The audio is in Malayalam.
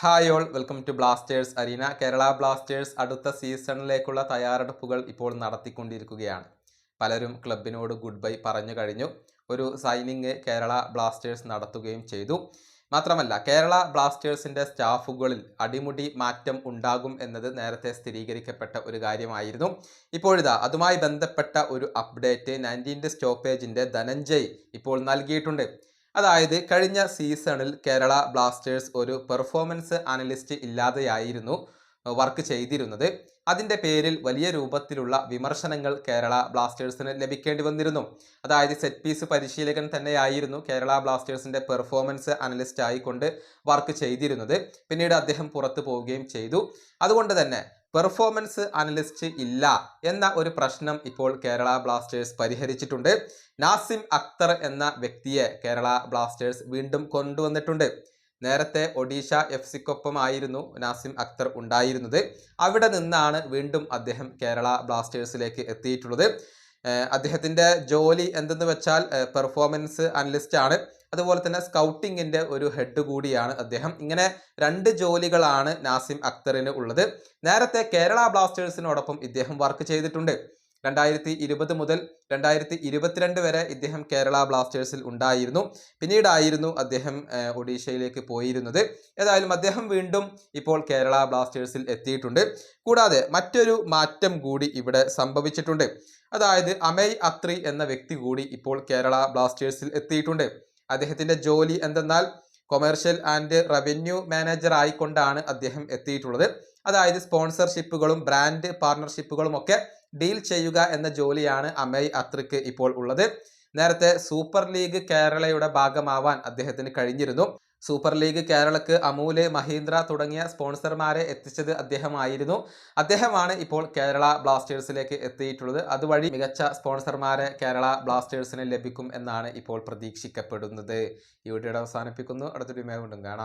Hi all welcome to Blasters arena. Kerala Blasters അടുത്ത സീസണിലേക്കുള്ള തയ്യാറെടുപ്പുകൾ ഇപ്പോൾ നടത്തിക്കൊണ്ടിരിക്കുകയാണ്. പലരും ക്ലബിനോട് ഗുഡ് ബൈ പറഞ്ഞു കഴിഞ്ഞു. ഒരു സൈനിങ് കേരള ബ്ലാസ്റ്റേഴ്സ് നടത്തുകയും ചെയ്തു. മാത്രമല്ല കേരള ബ്ലാസ്റ്റേഴ്സിന്റെ സ്റ്റാഫുകളിൽ അടിമുടി മാറ്റം ഉണ്ടാകും എന്നത് നേരത്തെ സ്ഥിരീകരിക്കപ്പെട്ട ഒരു കാര്യമായിരുന്നു. ഇപ്പോഴിതാ അതുമായി ബന്ധപ്പെട്ട ഒരു അപ്ഡേറ്റ് നയന്റീന്റെ സ്റ്റോപ്പേജിന്റെ ധനഞ്ജയ് ഇപ്പോൾ നൽകിയിട്ടുണ്ട്. അതായത് കഴിഞ്ഞ സീസണിൽ കേരള ബ്ലാസ്റ്റേഴ്സ് ഒരു പെർഫോമൻസ് അനലിസ്റ്റ് ഇല്ലാതെയായിരുന്നു വർക്ക് ചെയ്തിരുന്നത്. അതിന്റെ പേരിൽ വലിയ രൂപത്തിലുള്ള വിമർശനങ്ങൾ കേരള ബ്ലാസ്റ്റേഴ്സിന് ലഭിക്കേണ്ടി വന്നിരുന്നു. അതായത് സെറ്റ് പീസ് പരിശീലകൻ തന്നെയായിരുന്നു കേരള ബ്ലാസ്റ്റേഴ്സിന്റെ പെർഫോമൻസ് അനലിസ്റ്റ് ആയിക്കൊണ്ട് വർക്ക് ചെയ്തിരുന്നത്. പിന്നീട് അദ്ദേഹം പുറത്തു പോവുകയും ചെയ്തു. അതുകൊണ്ട് തന്നെ പെർഫോമൻസ് അനലിസ്റ്റ് ഇല്ല എന്ന ഒരു പ്രശ്നം ഇപ്പോൾ കേരള ബ്ലാസ്റ്റേഴ്സ് പരിഹരിച്ചിട്ടുണ്ട്. നാസിം അക്തർ എന്ന വ്യക്തിയെ കേരള ബ്ലാസ്റ്റേഴ്സ് വീണ്ടും കൊണ്ടുവന്നിട്ടുണ്ട്. നേരത്തെ ഒഡീഷ എഫ് സിക്കൊപ്പമായിരുന്നു നാസിം അക്തർ ഉണ്ടായിരുന്നത്. അവിടെ നിന്നാണ് വീണ്ടും അദ്ദേഹം കേരള ബ്ലാസ്റ്റേഴ്സിലേക്ക് എത്തിയിട്ടുള്ളത്. അദ്ദേഹത്തിന്റെ ജോലി എന്തെന്ന് വെച്ചാൽ പെർഫോമൻസ് അനലിസ്റ്റ് ആണ്. അതുപോലെ തന്നെ സ്കൗട്ടിങ്ങിന്റെ ഒരു ഹെഡ് കൂടിയാണ് അദ്ദേഹം. ഇങ്ങനെ രണ്ട് ജോലികളാണ് നാസിം അക്തറിന് ഉള്ളത്. നേരത്തെ കേരള ബ്ലാസ്റ്റേഴ്സിനോടൊപ്പം ഇദ്ദേഹം വർക്ക് ചെയ്തിട്ടുണ്ട്. രണ്ടായിരത്തി ഇരുപത് മുതൽ രണ്ടായിരത്തി ഇരുപത്തിരണ്ട് വരെ ഇദ്ദേഹം കേരള ബ്ലാസ്റ്റേഴ്സിൽ ഉണ്ടായിരുന്നു. പിന്നീടായിരുന്നു അദ്ദേഹം ഒഡീഷയിലേക്ക് പോയിരുന്നത്. ഏതായാലും അദ്ദേഹം വീണ്ടും ഇപ്പോൾ കേരള ബ്ലാസ്റ്റേഴ്സിൽ എത്തിയിട്ടുണ്ട്. കൂടാതെ മറ്റൊരു മാറ്റം കൂടി ഇവിടെ സംഭവിച്ചിട്ടുണ്ട്. അതായത് അമയ് അത്രി എന്ന വ്യക്തി കൂടി ഇപ്പോൾ കേരള ബ്ലാസ്റ്റേഴ്സിൽ എത്തിയിട്ടുണ്ട്. അദ്ദേഹത്തിന്റെ ജോലി എന്തെന്നാൽ കൊമേഴ്ഷ്യൽ ആൻഡ് റവന്യൂ മാനേജർ ആയിക്കൊണ്ടാണ് അദ്ദേഹം എത്തിയിട്ടുള്ളത്. അതായത് സ്പോൺസർഷിപ്പുകളും ബ്രാൻഡ് പാർട്ണർഷിപ്പുകളും ഒക്കെ ഡീൽ ചെയ്യുക എന്ന ജോലിയാണ് അമയ് അത്രിക്ക് ഇപ്പോൾ ഉള്ളത്. നേരത്തെ സൂപ്പർ ലീഗ് കേരളയുടെ ഭാഗമാവാൻ അദ്ദേഹത്തിന് കഴിഞ്ഞിരുന്നു. സൂപ്പർ ലീഗ് കേരളക്ക് അമൂൽ മഹീന്ദ്ര തുടങ്ങിയ സ്പോൺസർമാരെ എത്തിച്ചത് അദ്ദേഹമായിരുന്നു. അദ്ദേഹമാണ് ഇപ്പോൾ കേരള ബ്ലാസ്റ്റേഴ്സിലേക്ക് എത്തിയിട്ടുള്ളത്. അതുവഴി മികച്ച സ്പോൺസർമാരെ കേരള ബ്ലാസ്റ്റേഴ്സിന് ലഭിക്കും എന്നാണ് ഇപ്പോൾ പ്രതീക്ഷിക്കപ്പെടുന്നത്. ഈ വീഡിയോ അവസാനിപ്പിക്കുന്നു. അടുത്തൊരു മേഖലും കാണാം.